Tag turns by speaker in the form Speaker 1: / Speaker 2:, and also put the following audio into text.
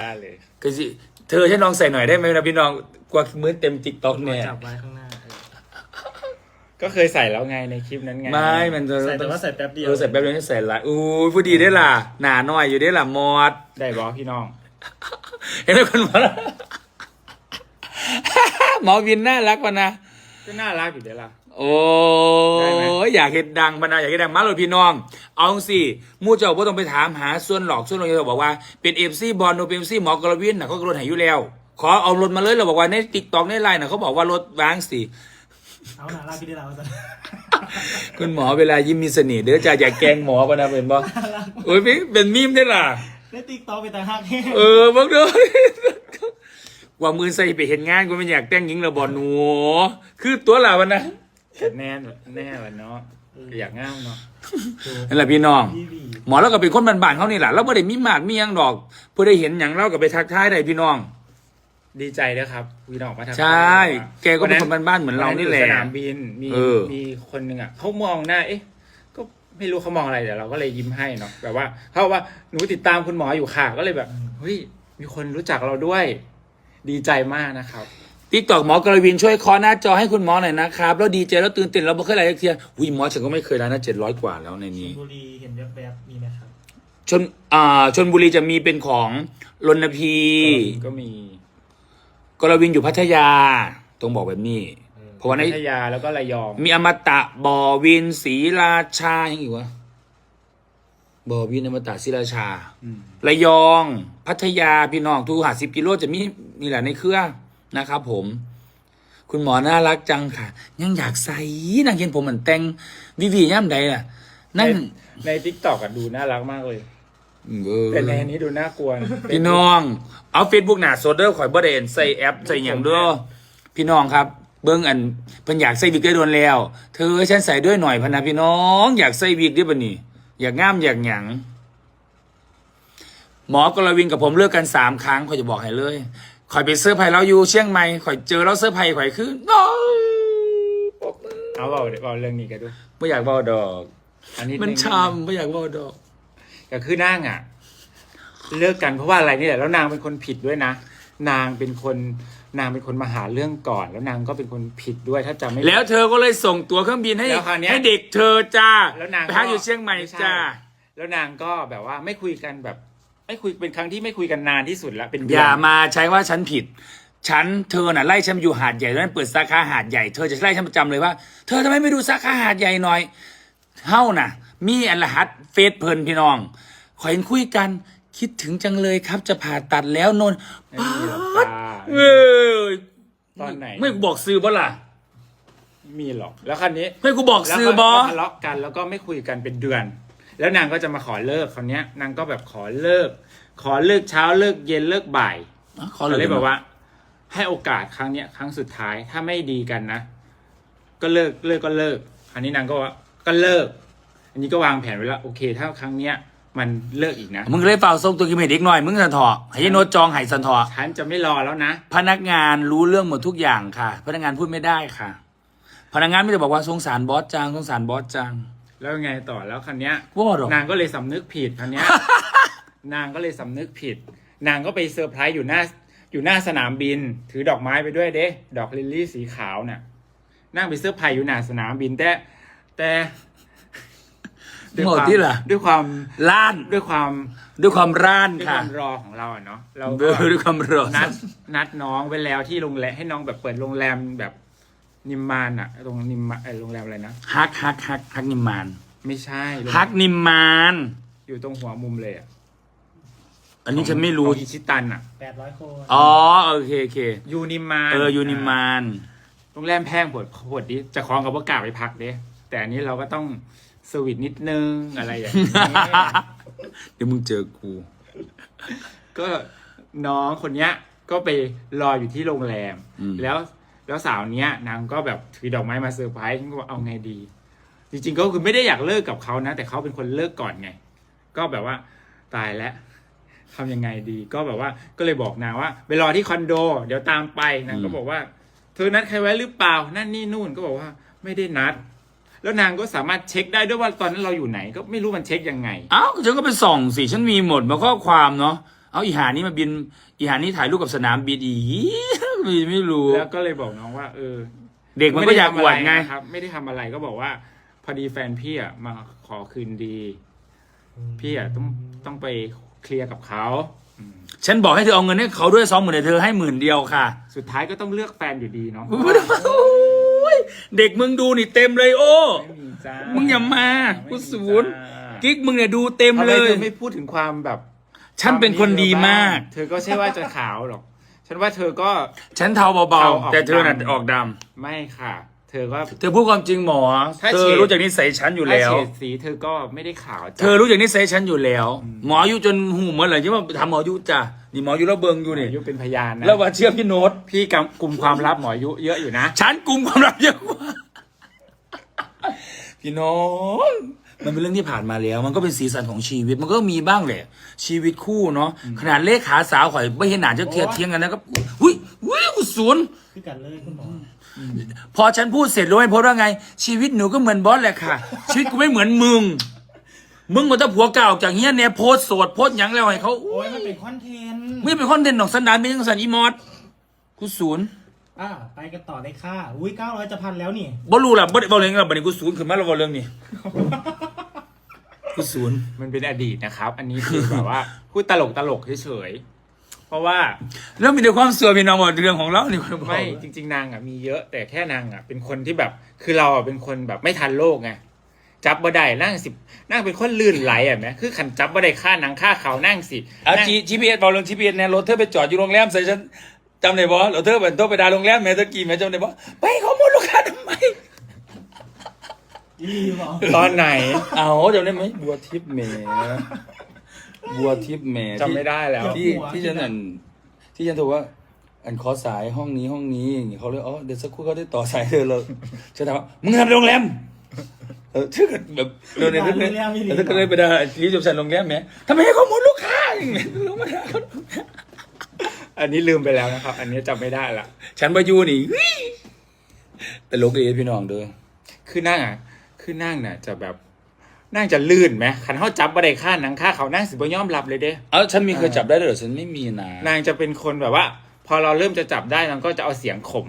Speaker 1: ได้เลย
Speaker 2: ก็สิเธอให้น้องใส่หน่อยได้ไหมนะพี่น้องกว่ามือเต็มติ๊กต็อก
Speaker 3: ขอ
Speaker 2: เนี่ย
Speaker 3: จับไว้ข้างหน้าเออ
Speaker 1: ก็เคยใส่แล้วไงในคลิปนั้นไง
Speaker 2: ไม่ มันจะ
Speaker 3: ใส่แต่ว่าใส่แป๊บเดียว
Speaker 2: เออใส่แป๊บเดียวให้ใส่หลายอู้ยผู้ดีได้ล่ะ หนาหน่อยอยู่ได้ล่ะมอด
Speaker 1: ได้บอพี่น้อง
Speaker 2: เห็นไหมคนหมอหมอวินน่ารักวะนะ
Speaker 1: ก็น่ารักอยู่เดี๋ยวล่ะ
Speaker 2: โอ้
Speaker 1: ได้ไหม
Speaker 2: ยอยากเห็นดังพะนาอยากเห็นดังมาเลยพี่น้อง เอาสิมู่เจ้าพ่ต้องไปถามหาส่วนหลอกส่วนหลอกจะบอกว่าเป็นเอฟซีบอลโนเป็นเอฟซีหมอกรวินน่ะเขาก็รถหายอยู่แล้ว ขอเอารถมาเลยเราบอกว่าในติ๊กต็อกในไลน์น่ะเขาบอกว่ารถวางสิ
Speaker 3: เอาหนาลาพี่ได้แล้วจ้ะ
Speaker 2: คุณหมอเวลายิ้มมีเสน่ห์เด้อจ้าอย่าแกล้งหมอปะนะเป็นบ่โอ้ยเป็นเป็นมีมได้ล่ะ
Speaker 3: ได้ติ๊กต็อกไปแต่หักแห้ง
Speaker 2: เออบักเด้อ ว่ามือใส่ไปเห็นงานกูไม่อยากแต่งหญิงระบอหนู คือตัวเราวะนะ
Speaker 1: แต่แน่นแน่วันเนาะอยากง่ามเนาะ
Speaker 2: นั่นแหละพี่น้อง
Speaker 3: พี่บี
Speaker 2: หมอเราก็เป็นคนบ้านๆเขานี่แหละเราไม่ได้มีมากมีหยังดอกเพื่อได้เห็นอย่างเราก็ไปทักทายได้พี่น้อง
Speaker 1: ดีใจนะครับพี่น้องมาทำ
Speaker 2: ใช่ แกก็เป็นคนบ้านๆเหมือนเรานี่แหละ
Speaker 1: สนามบินมี
Speaker 2: เออ
Speaker 1: มีคนหนึ่งอะเขามองหน้าเอ๊ะก็ไม่รู้เขามองอะไรแต่เราก็เลยยิ้มให้เนาะแบบว่าเขาบอกว่าหนูติดตามคุณหมออยู่ค่ะก็เลยแบบเฮ้ยมีคนรู้จักเราด้วย ดีใจมากนะครับ
Speaker 2: ติ๊กตอกหมอกรวินช่วยเคอหน้าจอให้คุณหมอหน่อยนะครับ แล้วดีใจแล้วตื่นเต้นเราไม่เคยอะไรสักเทียอุ้ยหมอฉันก็ไม่เคยแล้วนะเจ็ดร้อยกว่าแล้วใน
Speaker 3: ช
Speaker 2: นี้
Speaker 3: ลบุรีเห็นแวบๆมีไหมครับ
Speaker 2: ชนอ่าชนบุรีจะมีเป็นของรณพี
Speaker 1: ก็มี
Speaker 2: กรวินอยู่พัทยาต้องบอกแบบนี้ เพราะว่าใน
Speaker 1: พัทยาแล้วก็ระยอง
Speaker 2: มีอมตะบ่อวินศรีราชายังอีกวะบ่อวินอมตะศรีราชา
Speaker 1: อืม
Speaker 2: ระยอง พัทยาพี่น้องทุกหาสิบกิโลจะมี นี่แหละในเครื่องนะครับผม คุณหมอน่ารักจังค่ะ ยังอยากใส่นางเห็นผมเหมือนแต่งวิวีย่ำใดล่ะ นั่น
Speaker 1: ในทิกตอกอะดูน่ารักมากเลย
Speaker 2: เออ
Speaker 1: แต่ในอันนี้ดูน่ากลัวนะ
Speaker 2: พี่น้อง เอาเฟซบุ๊กหนาโซเดอร์ข่อยบ่ได้เห็นใส่แอป ใส่อย่างเด้วยพี่น้องครับ เบิ้งอันเพิ่นอยากใส่วิกได้โดนแล้ว เธอให้ฉันใส่ด้วยหน่อยพะนะพี่น้อง อยากใส่วิกดิบะนี่อยากงามอยากหยังหมอกรวินกับผมเลิกกันสามครั้งข่อยจะบอกให้เลย ข่อยไปเสื้อร์ไผ่เราอยู่เชียงใหม่ข่อยเจอแล้วเสื้อร์ไผ่ข่อยคือน้อยปรบมือ
Speaker 1: เอาเบาเบาเรื่องนี้กันดู
Speaker 2: ไม่อยากเบาดอก
Speaker 1: อันนี้
Speaker 2: มันชำไม่อยากเบาดอก
Speaker 1: แต่คือนางอะ เลิกกันเพราะว่าอะไรนี่แหละแล้วนางเป็นคนผิดด้วยนะ นางเป็นคนนางเป็นคนมาหาเรื่องก่อน แล้วนางก็เป็นคนผิดด้วยถ้าจำไม่ผิด
Speaker 2: แล้วเธอก็เลยส่งตั๋วเครื่องบินให้
Speaker 1: แล้วคราวเนี้ย
Speaker 2: ให้เด็กเธอจ้า
Speaker 1: แล้วนาง
Speaker 2: ไปพักอยู่เชียงใหม่
Speaker 1: ไช่
Speaker 2: จ้า
Speaker 1: แล้วนางก็แบบว่าไม่คุยกันแบบ ไม่คุยเป็นครั้งที่ไม่คุยกันนานที่สุดละเป็นเดื
Speaker 2: อนย่ามาใช้ว่าฉันผิด ฉันเธอน่ะไล่ฉันอยู่หาดใหญ่แล้วนั่นเปิดสาขาหาดใหญ่เธอจะไล่ฉันประจำเลยว่า เธอทำไมไม่ดูสาขาหาดใหญ่หน่อยเฮ้าน่ะ มีอันรหัสเฟซเพลินพี่น้องขอเห็นคุยกันคิดถึงจังเลยครับ จะผ่าตัดแล้วนนท์
Speaker 1: ไม่มีหรอก
Speaker 2: ป๊าด
Speaker 1: จ้า
Speaker 2: เอ้ย
Speaker 1: ตอนไหน
Speaker 2: ไม่กูบอกซื้อบ่ล่ะ
Speaker 1: ไม่มีหรอกแล้วคราวนี้
Speaker 2: ไม่กูบอก
Speaker 1: แล้ว
Speaker 2: ซื้อ
Speaker 1: ก็
Speaker 2: บอ
Speaker 1: ทะเลาะกันแล้วก็ไม่คุยกันเป็นเดือน แล้วนางก็จะมาขอเลิกคราวเนี้ยนางก็แบบขอเลิก ขอเลิกเช้าเลิกเย็นเลิกบ่าย
Speaker 2: ขอ
Speaker 1: เขา
Speaker 2: เล
Speaker 1: เลยยบอกว่า ให้โอกาสครั้งเนี้ยครั้งสุดท้ายถ้าไม่ดีกันนะ ก็เลิกเลิกก็เลิก อันนี้นางก็ว่าก็เลิก อันนี้ก็วางแผนไว้แล้วโอเคถ้าครั้งเนี้ยมันเลิกอีกนะ
Speaker 2: มึงเลยเฝ้าส่งตัวกิมเมดอีกหน่อย มึงสันทอให้ยายโนตจองไห้สันทอ
Speaker 1: ฉันจะไม่รอแล้วนะ
Speaker 2: พนักงานรู้เรื่องหมดทุกอย่างค่ะ พนักงานพูดไม่ได้ค่ะ พนักงานไม่ได้บอกว่าสงสารบอสจังสงสารบอสจัง
Speaker 1: แล้วยังไงต่อแล้วครั้เนี้ย
Speaker 2: ว่าบอกหรอก
Speaker 1: นางก็เลยสำนึกผิดครั้เนี้ย นางก็เลยสำนึกผิด นางก็ไปเซอร์ไพรส์อยู่หน้า อยู่หน้าสนามบิน ถือดอกไม้ไปด้วยเด้ ดอกลิลลี่สีขาวน่ะนั่งไปเซอร์ไพรส์อยู่หน้าสนามบินแต่แต่
Speaker 2: หมดที่ล่ะ
Speaker 1: ด้วยความ
Speaker 2: ล้าน
Speaker 1: ด้วยความ
Speaker 2: ด้วยความร้าน
Speaker 1: ด้วยค
Speaker 2: ค่ะ
Speaker 1: วามรอของเราอะเนาะเรา
Speaker 2: ด้
Speaker 1: ก็
Speaker 2: วยด้วยความร้อน
Speaker 1: นัดนัดน้องไว้แล้วที่โรงแรมให้น้องแบบเปิดโรงแรมแบบ นิมมานอะตรงนิมมานเออโรงแรมอะไรนะ
Speaker 2: ฮักฮักฮักฮักนิมมาน
Speaker 1: ไม่ใช่โรงแรม
Speaker 2: ฮักนิมมาน
Speaker 1: อยู่ตรงหัวมุมเลยอะ
Speaker 2: อันนี้ฉันไม่รู้
Speaker 1: ของอิชิตันอะ
Speaker 3: แปดร้อยคน
Speaker 2: อ๋อโอเคโอเค
Speaker 1: ยูนิมมาน
Speaker 2: เออยูนิมมาน
Speaker 1: โรงแรมแพงปวดปวดดิจะคล้องกับว่ากล้าไปพักเด้แต่อันนี้เราก็ต้องสวิตนิดนึงอะไรอย่างนี้
Speaker 2: เดี๋ยวมึงเจอกู
Speaker 1: ก็น้องคนเนี้ยก็ไปรออยู่ที่โรงแรม
Speaker 2: อืม
Speaker 1: แล้ว แล้วสาวเนี้ยนางก็แบบถือดอกไม้มาเซอร์ไพรส์ฉันก็บอกเอาไงดี จริง ๆ ก็คือไม่ได้อยากเลิกกับเขานะ แต่เขาเป็นคนเลิกก่อนไง ก็แบบว่าตายแล้วทำยังไงดี ก็แบบว่าก็เลยบอกนางว่าไปรอที่คอนโด เดี๋ยวตามไปนางก็บอกว่า เธอนัดใครไว้หรือเปล่านั่นนี่นู่นก็บอกว่าไม่ได้นัด แล้วนางก็สามารถเช็คได้ด้วยว่าตอนนั้นเราอยู่ไหน ก็ไม่รู้มันเช็คยังไง
Speaker 2: เอ้าฉันก็ไปส่องสิฉันมีหมดมาข้อความเนาะเอาอีหานี่มาบินอีหานี่ถ่ายรูปกับสนามบินอี ม่ไม่รู้
Speaker 1: แล้วก็เลยบอกน้องว่า เออ
Speaker 2: เด็กมันก็อยากอวดไง
Speaker 1: ม่ทำะรนะครับ ไม่ได้ทำอะไรก็บอกว่า พอดีแฟนพี่อะมาขอคืนดี พี่อะต้องต้องไปเคลียร์กับเขาอืม
Speaker 2: ฉันบอกให้เธอเอาเงินให้เขาด้วยสองหมื่นแต่เธอให้หมื่นเดียวค่ะ
Speaker 1: สุดท้ายก็ต้องเลือกแฟนอยู่ดีเนาะ
Speaker 2: เด็กมึงดูนี่เต็มเลยโอ้
Speaker 1: ไม่มีจ้า
Speaker 2: มึ
Speaker 1: มึ
Speaker 2: งอย่ามากูศูนย์ กิ๊กมึงเนี่ยดูเต็ม
Speaker 1: ทำ
Speaker 2: เล
Speaker 1: ไม
Speaker 2: ย
Speaker 1: เธอไม่พูดถึงความแบบ
Speaker 2: ฉันเป็นคนดีมาก
Speaker 1: เธอก็ใช่ว่าจะขาวหรอก ฉันว่าเธอก็
Speaker 2: ฉันเทาเบา
Speaker 1: เทาออก
Speaker 2: ๆ แต่เธอน่ะ
Speaker 1: ดำ
Speaker 2: ออกด
Speaker 1: ไม่ค่ะ เธอก็ำ
Speaker 2: เธอพูดความจริงหมอ
Speaker 1: ถ้า
Speaker 2: เธ
Speaker 1: เฉ
Speaker 2: อ
Speaker 1: ด
Speaker 2: รู้จักนิสัยฉันอยู่
Speaker 1: ถ้า
Speaker 2: แล้ว
Speaker 1: เฉดสีเธอก็ไม่ได้ขาวจ้ะ
Speaker 2: เธอรู้จักนิสัยฉันอยู่แล้ว หมออายุจนหูเหมือนอะไรที่ว่าทำหมออายุจ้ะนี่หมออายุแล้วเบิงอยู่
Speaker 1: หมอ
Speaker 2: นี่
Speaker 1: อายุเป็นพยานนะ
Speaker 2: แล้วว่าเชื่อพี่โน้ต
Speaker 1: พี่กำกลุ่มความลับหมออายุเยอะอยู่นะ
Speaker 2: ฉันกลุ่มความลับเยอะกว่าพี่น้อง มันเป็นเรื่องที่ผ่านมาแล้ว มันก็เป็นสีสันของชีวิตมันก็มีบ้างแหละ ชีวิตคู่เนาะขนาดเลขขาสาวข่อยไม่เห็นหนาจะเทียบเทียงกันนะก็หุ้ยหุ้ยกูศูนย์
Speaker 3: คือกันเลยคุณหมอ
Speaker 2: พอฉันพูดเสร็จรู้ไหมโพสต์ว่าไง ชีวิตหนูก็เหมือนบอสแหละค่ะ ชีวิตกูไม่เหมือนมึง มึงมันต้องผัวเก่าออกจากเฮียเนี่ยโพสต์โสดโพสต์หยังแล้วให้เขา
Speaker 3: โอ้ยมันเป็นคอนเทนต์
Speaker 2: ไม่เป็นคอนเทนต์ของสันดานเป็นยังสันอีมอสกูศูนย์
Speaker 3: อ่าไปกันต่อเลยค่ะ อุ้ยเก้าร้อยจะพันแล้วนี่
Speaker 2: บ่รู้ล่ะบ่ได้บ่เรื่องล่ะบัดนี้กูศูนย์ขึ้นมาแล้วบ่เรื่องนี้ กูศูนย์
Speaker 1: มันเป็นอดีตนะครับ อันนี้คือแบบว่าพูดตลกตลกเฉยๆเพราะว่า
Speaker 2: แล้วมีแต่ความสวยพี่น้องหมดเรื่องของเรานี่คนบอก
Speaker 1: ไม่จริง ๆ นางอะมีเยอะแต่แค่นางอะ เป็นคนที่แบบ คือเราอะเป็นคนแบบไม่ทันโลกไงจับบ่ได้นั่งสินั่งเป็นคนลื่นไหลอะแหมคือขันจับบ่ได้ค่านังค่าเขานั่งสิ
Speaker 2: เอา
Speaker 1: นั่ง
Speaker 2: จีจีพีเอสบอกเรื่องจีพีเอสเนี่ยรถเธอไปจอดอยู่โรงแรมใส่ฉันจำได้บ่รถเธอเป็นโทรไปด่าโรงแรมแม่ตะกี้แม่จำได้บ่ไปขโมยลูกค้าทำไม
Speaker 3: อีหลีบอก
Speaker 1: ตอนไหน
Speaker 2: เอาจำได้ไหมบัวทิพย์แหม่บัวทิพย์แหม่
Speaker 1: จำไม่ได้แล้ว
Speaker 2: ที่ที่ฉันอันที่ฉันโทรว่า อันขอสายห้องนี้ห้องนี้อย่างงี้เขาเลยอ๋อเดี๋ยวสักครู่เขาได้ต่อสายเธอเลยฉันถามว่ามึงทำโรงแรมเออชื่อแบบเรื่องนี้ก็เลยแล้วก็เลยไปด่ารีจบสันโรงแรมแหม่ทำไมให้ข้อมูลลูกค้าอย่างเงี้ยลงมาด่าเขา
Speaker 1: อันนี้ลืมไปแล้วนะครับ อันนี้จำไม่ได้ละ
Speaker 2: ฉันไปอยู่นี่เฮ้ยแต่ลกเลยพี่น้องเด้อ
Speaker 1: คือนั่งอะ คือนั่งน่ะ จะแบบนั่งจะลื่นไหมขันเขาจับบ่ได้ค่านังค่าเขานั่งสิบ่ยอมรับเลยเด้
Speaker 2: เอาฉันมีเคยจับได้ด้วยเหรอฉันไม่มีนะ
Speaker 1: นางจะเป็นคนแบบว่า พอเราเริ่มจะจับได้นางก็จะเอาเสียงข่ม